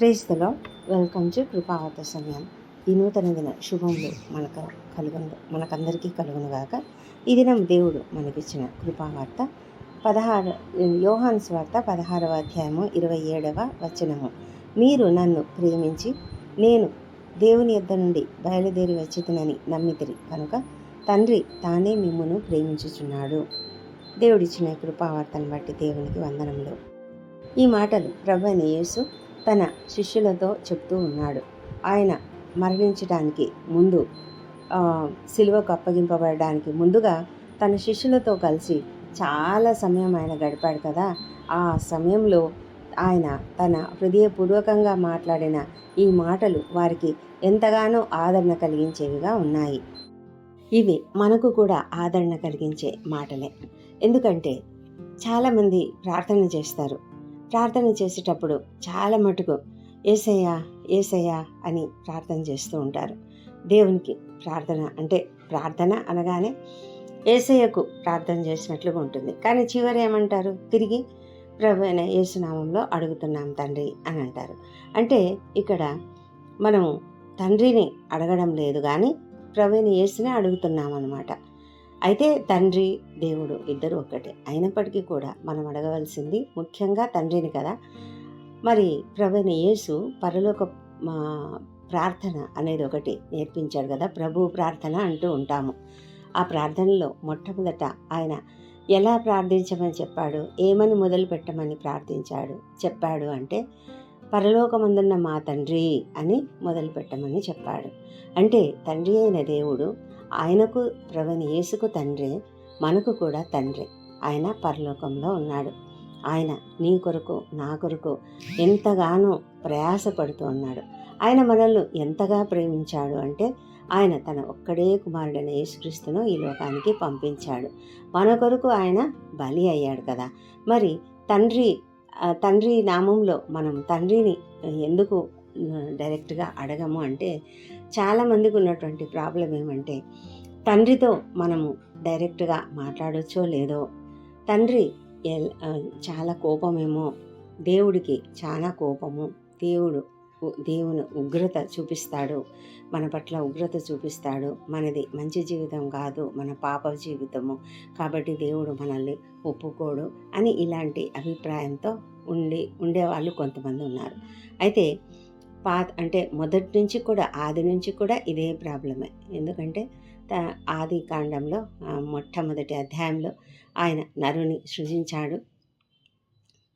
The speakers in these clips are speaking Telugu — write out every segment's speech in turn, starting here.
క్రైస్తలో వెల్కమ్ టు కృపావత సమయం. ఈ నూతన దిన శుభములు మనకు కలుగును మనకందరికీ కలుగునుగాక ఈ దినం దేవుడు మనకిచ్చిన కృపావార్త. పదహారు యోహాన్స్ వార్త పదహారవ అధ్యాయము ఇరవై ఏడవ వచనము. మీరు నన్ను ప్రేమించి నేను దేవుని యొద్ద నుండి బయలుదేరి వచ్చితనని నమ్మితిరి కనుక తండ్రి తానే మిమ్మును ప్రేమించుచున్నాడు. దేవుడిచ్చిన కృపావార్తను బట్టి దేవునికి వందనములు. ఈ మాటలు ప్రభు అయిన యేసు తన శిష్యులతో చెప్తూ ఉన్నాడు. ఆయన మరణించడానికి ముందు సిలువకు అప్పగింపబడడానికి ముందుగా తన శిష్యులతో కలిసి చాలా సమయం ఆయన గడిపాడు కదా. ఆ సమయంలో ఆయన తన హృదయపూర్వకంగా మాట్లాడిన ఈ మాటలు వారికి ఎంతగానో ఆదరణ కలిగించేవిగా ఉన్నాయి. ఇవి మనకు కూడా ఆదరణ కలిగించే మాటలే. ఎందుకంటే చాలామంది ప్రార్థన చేస్తారు. ప్రార్థన చేసేటప్పుడు చాలా మటుకు ఏసయ్యా ఏసయ్యా అని ప్రార్థన చేస్తూ ఉంటారు. దేవునికి ప్రార్థన అంటే ప్రార్థన అనగానే ఏసయ్యకు ప్రార్థన చేసినట్లుగా ఉంటుంది. కానీ చివరి ఏమంటారు? తిరిగి ప్రభు అయిన యేసునామంలో అడుగుతున్నాం తండ్రి అని అంటారు. అంటే ఇక్కడ మనము తండ్రిని అడగడం లేదు కానీ ప్రవీణ యేసునే అడుగుతున్నాం అనమాట అయితే తండ్రి దేవుడు ఇద్దరు ఒక్కటే. అయినప్పటికీ కూడా మనం అడగవలసింది ముఖ్యంగా తండ్రిని కదా. మరి ప్రభుని యేసు పరలోక మా ప్రార్థన అనేది ఒకటి నేర్పించాడు కదా. ప్రభు ప్రార్థన అంటూ ఉంటాము. ఆ ప్రార్థనలో మొట్టమొదట ఆయన ఎలా ప్రార్థించమని చెప్పాడు? ఏమని మొదలు పెట్టమని ప్రార్థించాడు? చెప్పాడు అంటే పరలోకమందున్న మా తండ్రి అని మొదలు పెట్టమని చెప్పాడు. అంటే తండ్రి అయిన దేవుడు ఆయనకు ప్రవణ యేసుకు తండ్రి మనకు కూడా తండ్రి. ఆయన పరలోకంలో ఉన్నాడు. ఆయన నీ కొరకు నా కొరకు ఎంతగానో ప్రయాసపడుతూ ఉన్నాడు. ఆయన మనల్ని ఎంతగా ప్రేమించాడు అంటే ఆయన తన ఒక్కడే కుమారుడైన యేసుక్రీస్తును ఈ లోకానికి పంపించాడు. మన కొరకు ఆయన బలి అయ్యాడు కదా. మరి తండ్రి తండ్రి నామంలో మనం తండ్రిని ఎందుకు డైరెక్ట్గా అడగము అంటే చాలామందికి ఉన్నటువంటి ప్రాబ్లం ఏమంటే తండ్రితో మనము డైరెక్ట్గా మాట్లాడొచ్చో లేదో తండ్రి ఎల్- చాలా కోపమేమో దేవుడికి చాలా కోపము దేవుడు ఉ- దేవుని ఉగ్రత చూపిస్తాడు మన పట్ల ఉగ్రత చూపిస్తాడు మనది మంచి జీవితం కాదు మన పాప జీవితము కాబట్టి దేవుడు మనల్ని ఒప్పుకోడు అని ఇలాంటి అభిప్రాయంతో ఉండి ఉండేవాళ్ళు కొంతమంది ఉన్నారు. అయితే పాత అంటే మొదటి నుంచి కూడా ఆది నుంచి కూడా ఇదే ప్రాబ్లమే. ఎందుకంటే త- ఆది కాండంలో మొట్టమొదటి అధ్యాయంలో ఆయన నరుని సృజించాడు.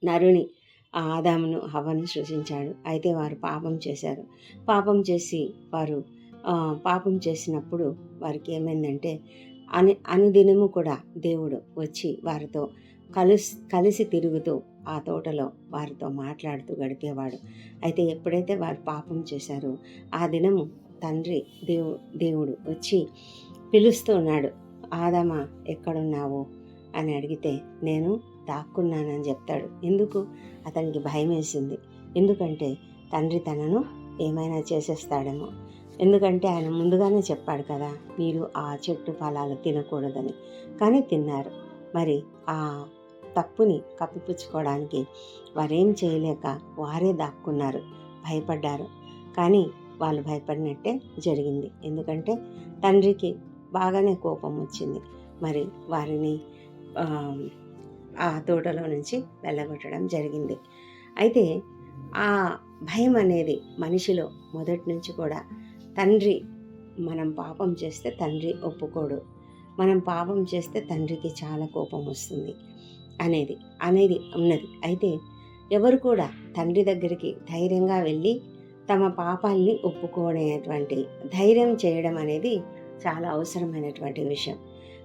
నరుని ఆదామును హవ్వను సృజించాడు. అయితే వారు పాపం చేశారు. పాపం చేసి వారు పాపం చేసినప్పుడు వారికి ఏమైందంటే అని అనుదినము కూడా దేవుడు వచ్చి వారితో కలిసి కలిసి తిరుగుతూ ఆ తోటలో వారితో మాట్లాడుతూ గడిపేవాడు. అయితే ఎప్పుడైతే వారు పాపం చేశారో ఆ దినము తండ్రి దేవు దేవుడు వచ్చి పిలుస్తూ ఉన్నాడు ఎక్కడున్నావు? అని అడిగితే నేను దాక్కున్నానని చెప్తాడు. ఎందుకు? అతనికి భయం వేసింది ఎందుకంటే తండ్రి తనను ఏమైనా చేసేస్తాడేమో. ఎందుకంటే ఆయన ముందుగానే చెప్పాడు కదా మీరు ఆ చెట్టు ఫలాలు తినకూడదని. కానీ తిన్నారు. మరి ఆ తప్పుని కప్పిపుచ్చుకోవడానికి వారేం చేయలేక వారే దాక్కున్నారు. భయపడ్డారు. కానీ వాళ్ళు భయపడినట్టే జరిగింది. ఎందుకంటే తండ్రికి బాగానే కోపం వచ్చింది. మరి వారిని ఆ, తోటలో నుంచి వెళ్ళగొట్టడం జరిగింది. అయితే ఆ భయం అనేది మనిషిలో మొదటి నుంచి కూడా తండ్రి మనం పాపం చేస్తే తండ్రి ఒప్పుకోడు. మనం పాపం చేస్తే తండ్రికి చాలా కోపం వస్తుంది. అనేది అనేది ఉన్నది. అయితే ఎవరు కూడా తండ్రి దగ్గరికి ధైర్యంగా వెళ్ళి తమ పాపాల్ని ఒప్పుకోనేటువంటి ధైర్యం చేయడం అనేది చాలా అవసరమైనటువంటి విషయం.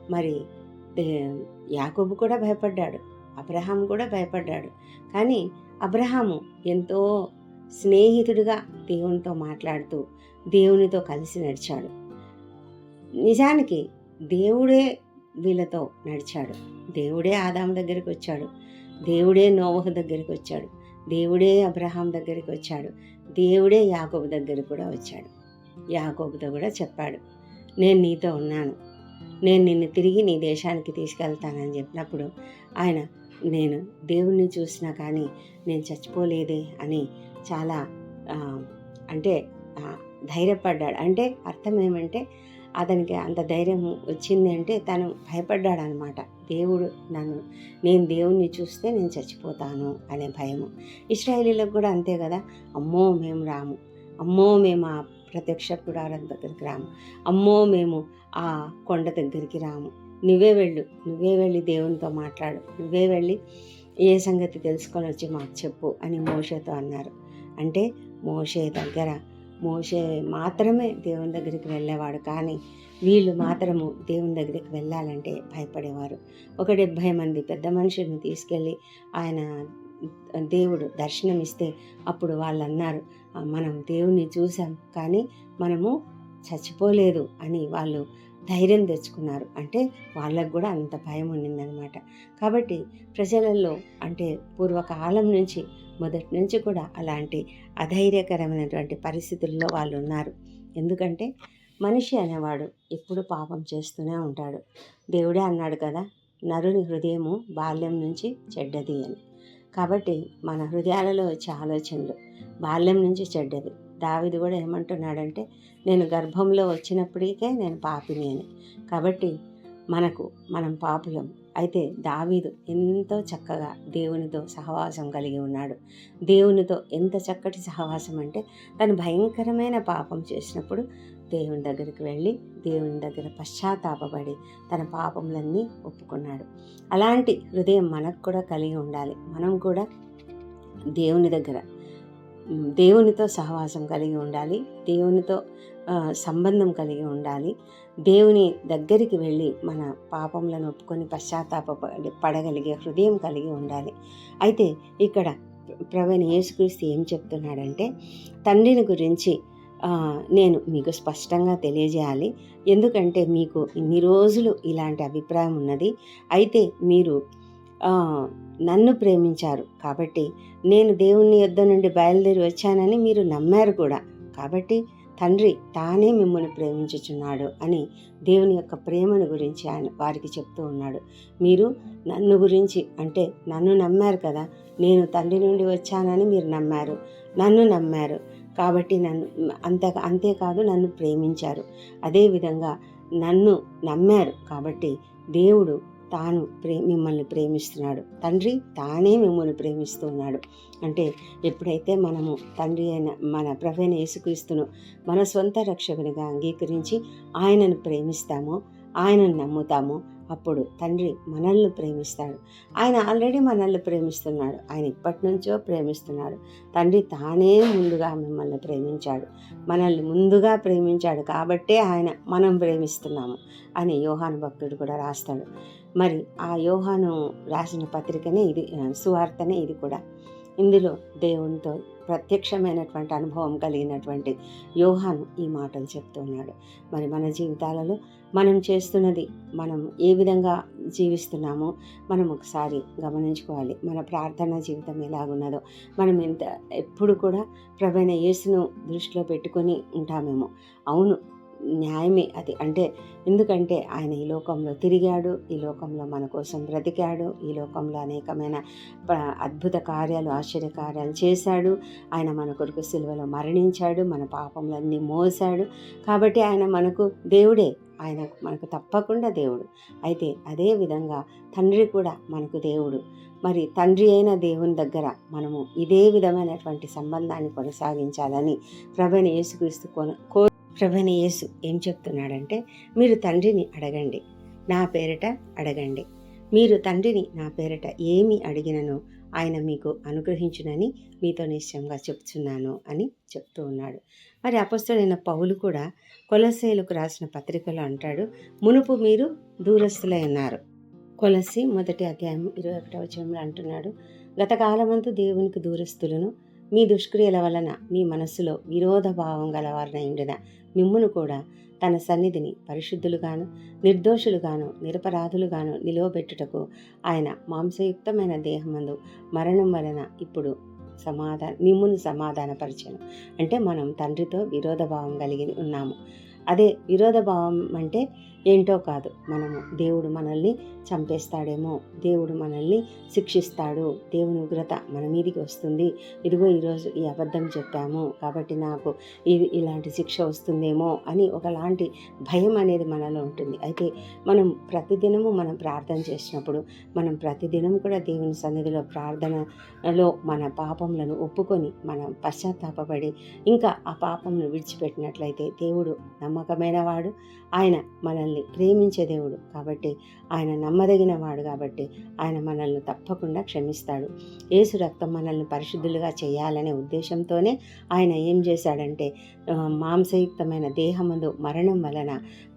మరి యాకోబు కూడా భయపడ్డాడు అబ్రహాం కూడా భయపడ్డాడు. కానీ అబ్రహాము ఎంతో స్నేహితుడిగా దేవునితో మాట్లాడుతూ దేవునితో కలిసి నడిచాడు. నిజానికి దేవుడే వీళ్ళతో నడిచాడు. దేవుడే ఆదాం దగ్గరికి వచ్చాడు. దేవుడే నోవహు దగ్గరికి వచ్చాడు. దేవుడే అబ్రహాం దగ్గరికి వచ్చాడు. దేవుడే యాకోబు దగ్గరికి కూడా వచ్చాడు. యాకోబుతో కూడా చెప్పాడు. నేను నీతో ఉన్నాను. నేను నిన్ను తిరిగి నీ దేశానికి తీసుకెళ్తానని చెప్పినప్పుడు ఆయన నేను దేవుణ్ణి చూసినా కానీ నేను చచ్చిపోలేదే అని చాలా అంటే ధైర్యపడ్డాడు. అంటే అర్థం ఏమంటే అతనికి అంత ధైర్యం వచ్చింది అంటే తను భయపడ్డాడు అనమాట దేవుడు నన్ను నేను దేవుణ్ణి చూస్తే నేను చచ్చిపోతాను అనే భయము. ఇస్రాయేలీలకు కూడా అంతే కదా. అమ్మో మేము రాము. అమ్మో మేము ఆ ప్రత్యక్ష గుడారం దగ్గరికి రాము. అమ్మో మేము ఆ కొండ దగ్గరికి రాము. నువ్వే వెళ్ళు నువ్వే వెళ్ళి దేవునితో మాట్లాడు. నువ్వే వెళ్ళి ఏ సంగతి తెలుసుకొని వచ్చి మాకు చెప్పు అని మోషేతో అన్నారు. అంటే మోషే దగ్గర మోషే మాత్రమే దేవుని దగ్గరికి వెళ్ళేవాడు. కానీ వీళ్ళు మాత్రము దేవుని దగ్గరికి వెళ్ళాలంటే భయపడేవారు. ఒక డెబ్భై మంది పెద్ద మనుషుల్ని తీసుకెళ్ళి ఆయన దేవుడు దర్శనమిస్తే అప్పుడు వాళ్ళు అన్నారు మనం దేవుణ్ణి చూసాం కానీ మనము చచ్చిపోలేదు అని వాళ్ళు ధైర్యం తెచ్చుకున్నారు. అంటే వాళ్ళకు కూడా అంత భయం ఉండిందనమాట కాబట్టి ప్రజలలో అంటే పూర్వకాలం నుంచి మొదటి నుంచి కూడా అలాంటి అధైర్యకరమైనటువంటి పరిస్థితుల్లో వాళ్ళు ఉన్నారు ఎందుకంటే మనిషి అనేవాడు ఎప్పుడు పాపం చేస్తూనే ఉంటాడు. దేవుడే అన్నాడు కదా నరుని హృదయము బాల్యం నుంచి చెడ్డది అని. కాబట్టి మన హృదయాలలో వచ్చే ఆలోచనలు బాల్యం నుంచి చెడ్డది దావిది కూడా ఏమంటున్నాడంటే నేను గర్భంలో వచ్చినప్పటికే నేను పాపిని అని. కాబట్టి మనకు మనం పాపులం. అయితే దావీదు ఎంతో చక్కగా దేవునితో సహవాసం కలిగి ఉన్నాడు. దేవునితో ఎంత చక్కటి సహవాసం అంటే తను భయంకరమైన పాపం చేసినప్పుడు దేవుని దగ్గరికి వెళ్ళి దేవుని దగ్గర పశ్చాత్తాపడి తన పాపములన్నీ ఒప్పుకున్నాడు. అలాంటి హృదయం మనకు కూడా కలిగి ఉండాలి. మనం కూడా దేవుని దగ్గర దేవునితో సహవాసం కలిగి ఉండాలి. దేవునితో సంబంధం కలిగి ఉండాలి. దేవుని దగ్గరికి వెళ్ళి మన పాపములను ఒప్పుకొని పశ్చాత్తాప పడగలిగే హృదయం కలిగి ఉండాలి. అయితే ఇక్కడ ప్రవీణ యేసుక్రీస్తు ఏం చెప్తున్నాడంటే తండ్రిని గురించి నేను మీకు స్పష్టంగా తెలియజేయాలి. ఎందుకంటే మీకు ఇన్ని రోజులు ఇలాంటి అభిప్రాయం ఉన్నది. అయితే మీరు నన్ను ప్రేమించారు. కాబట్టి నేను దేవుని యొద్ద నుండి బయలుదేరి వచ్చానని మీరు నమ్మారు కూడా. కాబట్టి తండ్రి తానే మిమ్మల్ని ప్రేమించుచున్నాడు అని దేవుని యొక్క ప్రేమను గురించి ఆయన వారికి చెప్తూ ఉన్నాడు. మీరు నన్ను గురించి అంటే నన్ను నమ్మారు కదా నేను తండ్రి నుండి వచ్చానని మీరు నమ్మారు నన్ను నమ్మారు కాబట్టి నన్ను అంతే అంతేకాదు నన్ను ప్రేమించారు. అదేవిధంగా నన్ను నమ్మారు కాబట్టి దేవుడు తాను ప్రే మిమ్మల్ని ప్రేమిస్తున్నాడు. తండ్రి తానే మిమ్మల్ని ప్రేమిస్తున్నాడు. అంటే ఎప్పుడైతే మనము తండ్రి అయిన మన ప్రవీణ యేసుక్రీస్తును మన సొంత రక్షకునిగా అంగీకరించి ఆయనను ప్రేమిస్తామో ఆయనను నమ్ముతామో అప్పుడు తండ్రి మనల్ని ప్రేమిస్తాడు. ఆయన ఆల్రెడీ మనల్ని ప్రేమిస్తున్నాడు. ఆయన ఇప్పటి నుంచో ప్రేమిస్తున్నాడు. తండ్రి తానే ముందుగా మిమ్మల్ని ప్రేమించాడు. మనల్ని ముందుగా ప్రేమించాడు కాబట్టే ఆయన మనం ప్రేమిస్తున్నాము అని యోహాను భక్తుడు కూడా రాస్తాడు. మరి ఆ యోహాను రాసిన పత్రికనే ఇది సువార్తనే ఇది కూడా. ఇందులో దేవునితో ప్రత్యక్షమైనటువంటి అనుభవం కలిగినటువంటి యోహాను ఈ మాటలు చెప్తున్నాడు. మరి మన జీవితాలలో మనం చేస్తున్నది మనం ఏ విధంగా జీవిస్తున్నామో మనం ఒకసారి గమనించుకోవాలి. మన ప్రార్థనా జీవితం ఎలాగున్నదో మనం ఎంత ఎప్పుడు కూడా ప్రవీణ యేసును దృష్టిలో పెట్టుకొని ఉంటామేమో. అవును న్యాయమే అది. అంటే ఎందుకంటే ఆయన ఈ లోకంలో తిరిగాడు ఈ లోకంలో మన కోసం బ్రతికాడు ఈ లోకంలో అనేకమైన అద్భుత కార్యాలు ఆశ్చర్య కార్యాలు చేశాడు. ఆయన మన కొరకు సిలువలో మరణించాడు మన పాపములన్నీ మోసాడు. కాబట్టి ఆయన మనకు దేవుడే. ఆయన మనకు తప్పకుండా దేవుడు. అయితే అదే విధంగా తండ్రి కూడా మనకు దేవుడు. మరి తండ్రి అయిన దేవుని దగ్గర మనము ఇదే విధమైనటువంటి సంబంధాన్ని కొనసాగించాలని ప్రభణ యేసుక్రీస్తు కో ప్రవీణ యేసు ఏం చెప్తున్నాడంటే మీరు తండ్రిని అడగండి నా పేరిట అడగండి. మీరు తండ్రిని నా పేరిట ఏమి అడిగినను ఆయన మీకు అనుగ్రహించునని మీతో నిశ్చయంగా చెప్తున్నాను అని చెప్తూ ఉన్నాడు. మరి అపస్తుడైన పౌలు కూడా కొలసేలకు రాసిన పత్రికలో అంటాడు మునుపు మీరు దూరస్తులై ఉన్నారు. కొలసి మొదటి అధ్యాయం ఇరవై ఒకటవ చంలో అంటున్నాడు గతకాలమంతా దేవునికి దూరస్తులను మీ దుష్క్రియల వలన మీ మనస్సులో విరోధ భావం గలవారిన ఇండిన మిమ్మును కూడా తన సన్నిధిని పరిశుద్ధులుగాను నిర్దోషులుగాను నిరపరాధులుగాను నిలువబెట్టుటకు ఆయన మాంసయుక్తమైన దేహమందు మరణం వలన ఇప్పుడు సమాధాన మిమ్మును సమాధానపరిచను. అంటే మనం తండ్రితో విరోధ భావం కలిగి ఉన్నాము. అదే విరోధ భావం అంటే ఏంటో కాదు. మనము దేవుడు మనల్ని చంపేస్తాడేమో దేవుడు మనల్ని శిక్షిస్తాడు దేవుని ఉగ్రత మన మీదికి వస్తుంది. ఇదిగో ఈరోజు ఈ అబద్ధం చెప్పాము కాబట్టి నాకు ఇది ఇలాంటి శిక్ష వస్తుందేమో అని ఒకలాంటి భయం అనేది మనలో ఉంటుంది. అయితే మనం ప్రతిదినము మనం ప్రార్థన చేసినప్పుడు మనం ప్రతిదినం కూడా దేవుని సన్నిధిలో ప్రార్థనలో మన పాపములను ఒప్పుకొని మనం పశ్చాత్తాపడి ఇంకా ఆ పాపమును విడిచిపెట్టినట్లయితే దేవుడు నమ్మకమైన వాడు. ఆయన మనల్ని ప్రేమించే దేవుడు కాబట్టి ఆయన నమ్మదగిన వాడు కాబట్టి ఆయన మనల్ని తప్పకుండా క్షమిస్తాడు. యేసు రక్తం మనల్ని పరిశుద్ధులుగా చేయాలనే ఉద్దేశంతోనే ఆయన ఏం చేశాడంటే మాంసయుక్తమైన దేహమందు మరణం వలన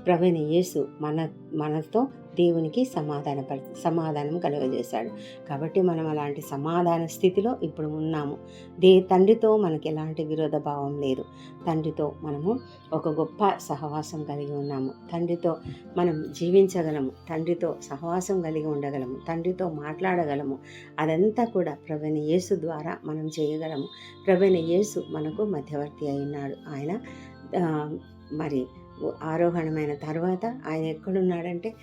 ప్రవీణ యేసు మన మనతో దేవునికి సమాధాన సమాధానం కలుగజేశాడు. కాబట్టి మనం అలాంటి సమాధాన స్థితిలో ఇప్పుడు ఉన్నాము. దే తండ్రితో మనకి ఎలాంటి విరోధ భావం లేదు. తండ్రితో మనము ఒక గొప్ప సహవాసం కలిగి ఉన్నాము. తండ్రితో మనం జీవించగలము. తండ్రితో సహవాసం కలిగి ఉండగలము. తండ్రితో మాట్లాడగలము. అదంతా కూడా ప్రవీణ యేసు ద్వారా మనం చేయగలము. ప్రవీణ యేసు మనకు మధ్యవర్తి అయి ఉన్నాడు ఆయన మరి ఆరోహణమైన తర్వాత ఆయన ఎక్కడున్నాడంటే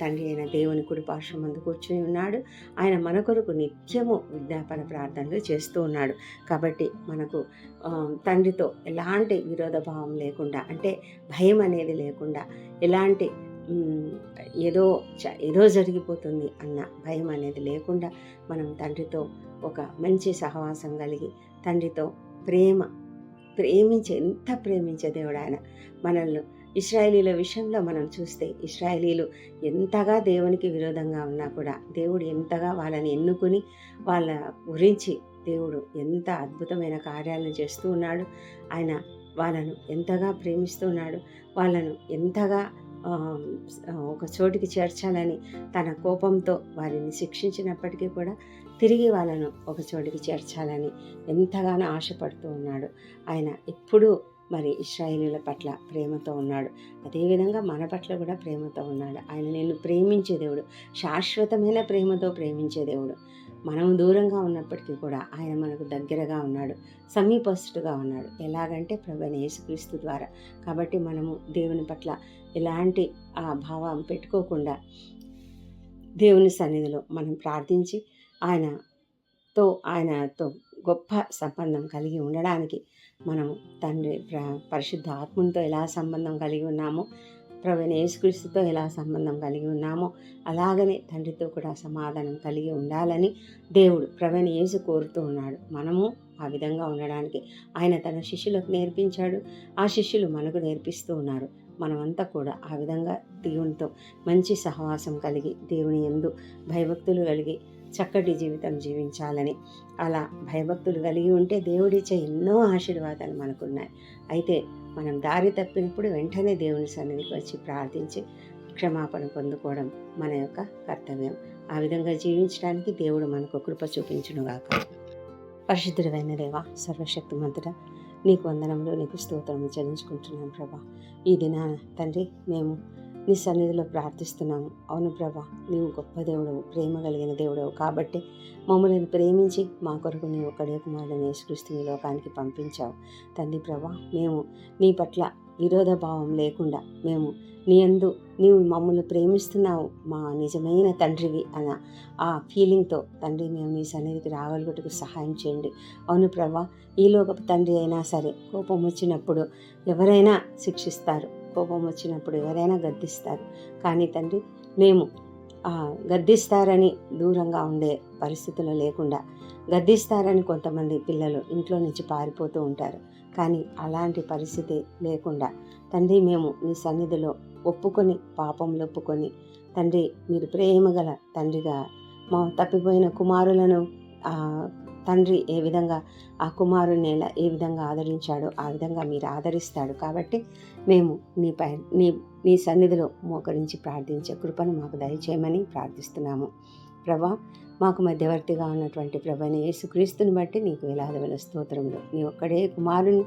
తండ్రి అయిన దేవుని కుడి పార్శ్వం ముందు కూర్చుని ఉన్నాడు. ఆయన మన కొరకు నిత్యము విజ్ఞాపన ప్రార్థనలు చేస్తూ ఉన్నాడు. కాబట్టి మనకు తండ్రితో ఎలాంటి విరోధ భావం లేకుండా అంటే భయం అనేది లేకుండా ఎలాంటి ఏదో ఏదో జరిగిపోతుంది అన్న భయం అనేది లేకుండా మనం తండ్రితో ఒక మంచి సహవాసం కలిగి తండ్రితో ప్రేమ ప్రేమించే ఎంత ప్రేమించే దేవుడు ఆయన. మనల్ని ఇస్రాయేలీల విషయంలో మనం చూస్తే ఇస్రాయేలీలు ఎంతగా దేవునికి విరోధంగా ఉన్నా కూడా దేవుడు ఎంతగా వాళ్ళని ఎన్నుకుని వాళ్ళ గురించి దేవుడు ఎంత అద్భుతమైన కార్యాలను చేస్తూ ఉన్నాడు. ఆయన వాళ్ళను ఎంతగా ప్రేమిస్తున్నాడు వాళ్ళను ఎంతగా ఒక చోటికి చేర్చాలని తన కోపంతో వారిని శిక్షించినప్పటికీ కూడా తిరిగి వాళ్ళను ఒక చోటికి చేర్చాలని ఎంతగానో ఆశపడుతూ ఉన్నాడు. ఆయన ఎప్పుడూ మరి ఇస్రాయేలీల పట్ల ప్రేమతో ఉన్నాడు. అదేవిధంగా మన పట్ల కూడా ప్రేమతో ఉన్నాడు. ఆయన నేను ప్రేమించే దేవుడు శాశ్వతమైన ప్రేమతో ప్రేమించే దేవుడు. మనం దూరంగా ఉన్నప్పటికీ కూడా ఆయన మనకు దగ్గరగా ఉన్నాడు సమీపస్తుడుగా ఉన్నాడు. ఎలాగంటే ప్రభుని యేసుక్రీస్తు ద్వారా. కాబట్టి మనము దేవుని పట్ల ఎలాంటి ఆ భావం పెట్టుకోకుండా దేవుని సన్నిధిలో మనం ప్రార్థించి ఆయనతో ఆయనతో గొప్ప సంబంధం కలిగి ఉండడానికి మనం తండ్రి ప్ర- పరిశుద్ధ ఆత్మతో ఎలా సంబంధం కలిగి ఉన్నామో ప్రవీణ యేసుక్రీస్తుతో ఎలా సంబంధం కలిగి ఉన్నామో అలాగనే తండ్రితో కూడా సమాధానం కలిగి ఉండాలని దేవుడు ప్రవీణ యేసు కోరుతూ ఉన్నాడు. మనము ఆ విధంగా ఉండడానికి ఆయన తన శిష్యులకు నేర్పించాడు. ఆ శిష్యులు మనకు నేర్పిస్తూ ఉన్నారు. మనమంతా కూడా ఆ విధంగా దేవునితో మంచి సహవాసం కలిగి దేవుని ఎందు భయభక్తులు కలిగి చక్కటి జీవితం జీవించాలని. అలా భయభక్తులు కలిగి ఉంటే దేవుడిచ్చే ఎన్నో ఆశీర్వాదాలు మనకున్నాయి. అయితే మనం దారి తప్పినప్పుడు వెంటనే దేవుని సన్నిధికి వచ్చి ప్రార్థించి క్షమాపణ పొందుకోవడం మన యొక్క కర్తవ్యం. ఆ విధంగా జీవించడానికి దేవుడు మనకు కృప చూపించునుగాక. పరిశుద్ధుడైన దేవ సర్వశక్తిమంతుడ నీకు వందనంలో నీకు స్తోత్రం చెల్లించుకుంటున్నాం ప్రభా. ఈ దినాన తండ్రి మేము నీ సన్నిధిలో ప్రార్థిస్తున్నాము. అవును ప్రభా నీవు గొప్ప దేవుడవు ప్రేమ కలిగిన దేవుడవు. కాబట్టి మమ్మల్ని ప్రేమించి మా కొరకు నీ ఒక్కడే కుమారుడని యేసుక్రీస్తు ఈ లోకానికి పంపించావు. తండ్రి ప్రభా మేము నీ పట్ల విరోధ భావం లేకుండా మేము నీ అందు నీవు మమ్మల్ని ప్రేమిస్తున్నావు. మా నిజమైన తండ్రివి అన్న ఆ ఫీలింగ్తో తండ్రి మేము నీ సన్నిధికి రాగలుగుటకు సహాయం చేయండి. అవును ప్రభా ఈ లోకపు తండ్రి అయినా సరే కోపం వచ్చినప్పుడు ఎవరైనా శిక్షిస్తారు. కోపం వచ్చినప్పుడు ఎవరైనా గద్దిస్తారు. కానీ తండ్రి మేము గద్దిస్తారని దూరంగా ఉండే పరిస్థితులు లేకుండా గద్దిస్తారని కొంతమంది పిల్లలు ఇంట్లో నుంచి పారిపోతూ ఉంటారు. కానీ అలాంటి పరిస్థితి లేకుండా తండ్రి మేము నీ సన్నిధిలో ఒప్పుకొని పాపంలో ఒప్పుకొని తండ్రి మీరు ప్రేమగల తండ్రిగా మా తప్పిపోయిన కుమారులను తండ్రి ఏ విధంగా ఆ కుమారుని ఎలా ఏ విధంగా ఆదరించాడో ఆ విధంగా మీరు ఆదరిస్తాడు. కాబట్టి మేము నీపై నీ నీ సన్నిధిలో మోకరించి ప్రార్థించే కృపను మాకు దయచేయమని ప్రార్థిస్తున్నాము. ప్రభా మాకు మధ్యవర్తిగా ఉన్నటువంటి ప్రభని యేసుక్రీస్తుని బట్టి నీకు వేలాది వేల స్తోత్రములు. నీ ఒక్కడే కుమారుని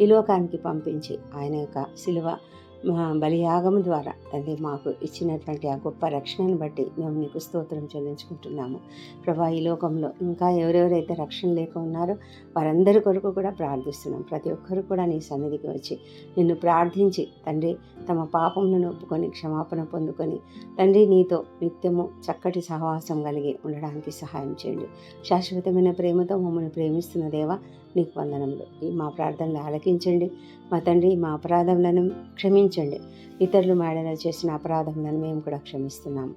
ఈ లోకానికి పంపించి ఆయన యొక్క శిలువ మా బలియాగం ద్వారా తండ్రి మాకు ఇచ్చినటువంటి ఆ గొప్ప రక్షణను బట్టి మేము నీకు స్తోత్రం చెల్లించుకుంటున్నాము. ప్రభా ఈ లోకంలో ఇంకా ఎవరెవరైతే రక్షణ లేక ఉన్నారో వారందరి కొరకు కూడా ప్రార్థిస్తున్నాం. ప్రతి ఒక్కరు కూడా నీ సన్నిధికి వచ్చి నిన్ను ప్రార్థించి తండ్రి తమ పాపములను ఒప్పుకొని క్షమాపణ పొందుకొని తండ్రి నీతో నిత్యము చక్కటి సహవాసం కలిగి ఉండడానికి సహాయం చేయండి. శాశ్వతమైన ప్రేమతో మమ్మల్ని ప్రేమిస్తున్న దేవా నీకు వందనములు. ఈ మా ప్రార్థనలు ఆలకించండి. మా తండ్రి మా అపరాధములను క్షమించండి. ఇతరులు మేడలో చేసిన అపరాధములను మేము కూడా క్షమిస్తున్నాము.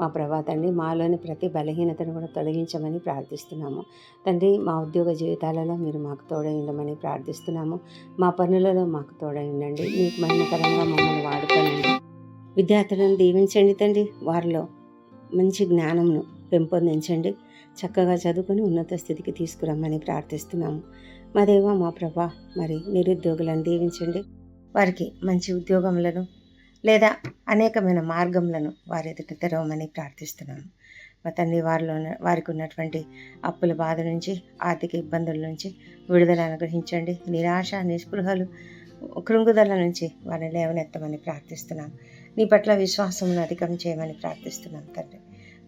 మా ప్రభా తండ్రి మాలోని ప్రతి బలహీనతను కూడా తొలగించమని ప్రార్థిస్తున్నాము. తండ్రి మా ఉద్యోగ జీవితాలలో మీరు మాకు తోడై ఉండమని ప్రార్థిస్తున్నాము. మా పనులలో మాకు తోడై ఉండండి. మీకు మహిమకరంగా మమ్మల్ని వాడుకోనండి విద్యార్థులను దీవించండి తండ్రి. వారిలో మంచి జ్ఞానంను పెంపొందించండి. చక్కగా చదువుకొని ఉన్నత స్థితికి తీసుకురమ్మని ప్రార్థిస్తున్నాము. మా దేవ మా ప్రభా మరి నిరుద్యోగులను దీవించండి. వారికి మంచి ఉద్యోగములను లేదా అనేకమైన మార్గములను వారి ఎదుట తెరవమని ప్రార్థిస్తున్నాము. మా తండ్రి వారిలో ఉన్న- వారికి ఉన్నటువంటి అప్పుల బాధ నుంచి ఆర్థిక ఇబ్బందుల నుంచి విడుదల అనుగ్రహించండి. నిరాశ నిస్పృహలు కృంగుదల నుంచి వారిని లేవనెత్తమని ప్రార్థిస్తున్నాం నీ పట్ల విశ్వాసమును అధికం చేయమని ప్రార్థిస్తున్నాం తండ్రి.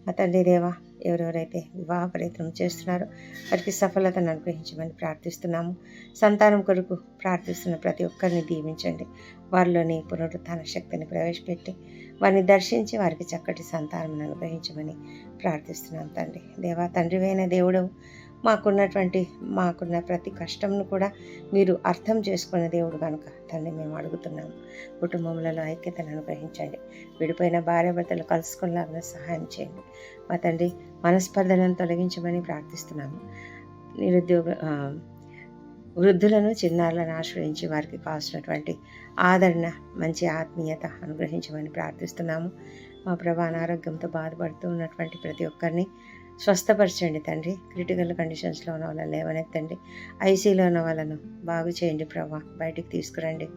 మా తండ్రి దేవా ఎవరెవరైతే వివాహ ప్రయత్నం చేస్తున్నారో వారికి సఫలతను అనుగ్రహించమని ప్రార్థిస్తున్నాము. సంతానం కొరకు ప్రార్థిస్తున్న ప్రతి ఒక్కరిని దీవించండి. వారిలోని పునరుత్థాన శక్తిని ప్రవేశపెట్టి వారిని దర్శించి వారికి చక్కటి సంతానం అనుగ్రహించమని ప్రార్థిస్తున్నాం తండ్రి. దేవా తండ్రివైన దేవుడు మాకున్నటువంటి మాకున్న ప్రతి కష్టంను కూడా మీరు అర్థం చేసుకున్న దేవుడు కనుక తండ్రి మేము అడుగుతున్నాము. కుటుంబంలో ఐక్యతను అనుగ్రహించండి. విడిపోయిన భార్యాభర్తలు కలుసుకునేలాగా సహాయం చేయండి. మా తండ్రి మనస్పర్ధలను తొలగించమని ప్రార్థిస్తున్నాము. నిరుద్యోగ వృద్ధులను చిన్నారులను ఆశ్రయించి వారికి కావాల్సినటువంటి ఆదరణ మంచి ఆత్మీయత అనుగ్రహించమని ప్రార్థిస్తున్నాము. మా ప్రభా అనారోగ్యంతో బాధపడుతూ ఉన్నటువంటి ప్రతి ఒక్కరిని స్వస్థపరచండి తండ్రి. క్రిటికల్ కండిషన్స్లో ఉన్న వాళ్ళని లేవనెత్తండి. ఐసీలో ఉన్న వాళ్ళను బాగు చేయండి ప్రభా. బయటికి తీసుకురండి.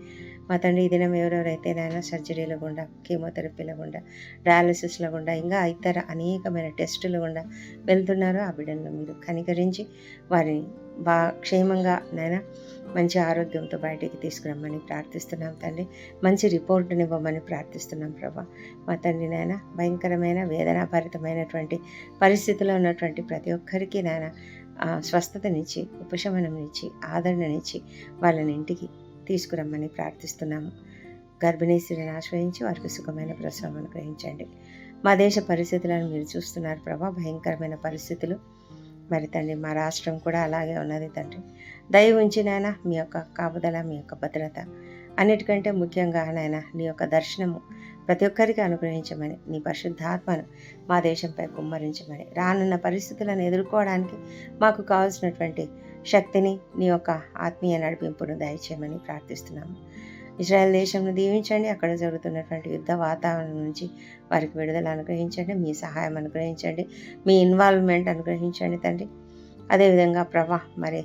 మా తండ్రి ఈ దినం ఎవరెవరైతే నాయన సర్జరీల గుండా కీమోథెరపీల గుండా డయాలసిస్ల గుండా ఇంకా ఇతర అనేకమైన టెస్టుల గుండా వెళ్తున్నారో ఆ బిడ్డలను మీరు కనికరించి వారిని బా క్షేమంగా నాయన మంచి ఆరోగ్యంతో బయటికి తీసుకురమ్మని ప్రార్థిస్తున్నాం తండ్రి. మంచి రిపోర్ట్ని ఇవ్వమని ప్రార్థిస్తున్నాం ప్రభా. మా తండ్రి నాయన భయంకరమైన వేదనాభరితమైనటువంటి పరిస్థితిలో ఉన్నటువంటి ప్రతి ఒక్కరికి నాయన స్వస్థతనిచ్చి ఉపశమనంనిచ్చి ఆదరణనిచ్చి వాళ్ళని ఇంటికి తీసుకురమ్మని ప్రార్థిస్తున్నాము గర్భిణీ స్త్రీని ఆశ్రయించి వారికి సుఖమైన ప్రసవం అనుగ్రహించండి. మా దేశ పరిస్థితులను మీరు చూస్తున్నారు ప్రభా. భయంకరమైన పరిస్థితులు. మరి తండ్రి మా రాష్ట్రం కూడా అలాగే ఉన్నది తండ్రి. దయ ఉంచి నాయన మీ యొక్క కాపుదల మీ యొక్క భద్రత అన్నిటికంటే ముఖ్యంగా నాయన నీ యొక్క దర్శనము ప్రతి ఒక్కరికి అనుగ్రహించమని నీ పరిశుద్ధాత్మను మా దేశంపై కుమ్మరించమని రానున్న పరిస్థితులను ఎదుర్కోవడానికి మాకు కావాల్సినటువంటి శక్తిని నీ యొక్క ఆత్మీయ నడిపింపును దయచేయమని ప్రార్థిస్తున్నాము. ఇజ్రాయెల్ దేశంను దీవించండి. అక్కడ జరుగుతున్నటువంటి యుద్ధ వాతావరణం నుంచి వారికి విడుదల అనుగ్రహించండి. మీ సహాయం అనుగ్రహించండి. మీ ఇన్వాల్వ్మెంట్ అనుగ్రహించండి తండ్రి. అదేవిధంగా ప్రభా మరి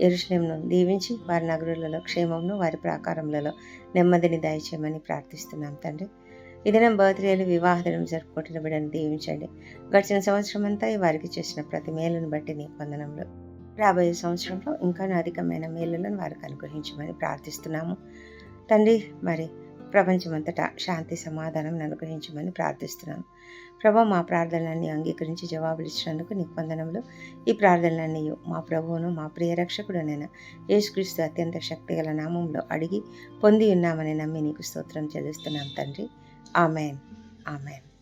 ఎరుశ్లేంను దీవించి వారి నగరులలో క్షేమంను వారి ప్రాకారములలో నెమ్మదిని దయచేయమని ప్రార్థిస్తున్నాం తండ్రి. ఇదనం బర్త్డేలు వివాహ దినం జరుపుకుంటున్న బిడ్డను దీవించండి. గడిచిన సంవత్సరం అంతా ఈ వారికి చేసిన ప్రతి మేలును బట్టి నీ పొందనంలో రాబోయే సంవత్సరంలో ఇంకా అధికమైన మేలులను వారికి అనుగ్రహించమని ప్రార్థిస్తున్నాము. తండ్రి మరి ప్రపంచమంతటా శాంతి సమాధానం అనుగ్రహించమని ప్రార్థిస్తున్నాను ప్రభా మా ప్రార్థనలన్నీ అంగీకరించి జవాబులు ఇచ్చినందుకు నీ వందనములు. ఈ ప్రార్థనలన్నీ మా ప్రభువును మా ప్రియ రక్షకుడునైనా యేసుక్రీస్తు అత్యంత శక్తిగల నామంలో అడిగి పొంది ఉన్నామని నమ్మి నీకు స్తోత్రం చెల్లిస్తున్నాం తండ్రి. ఆమెన్. ఆమెన్.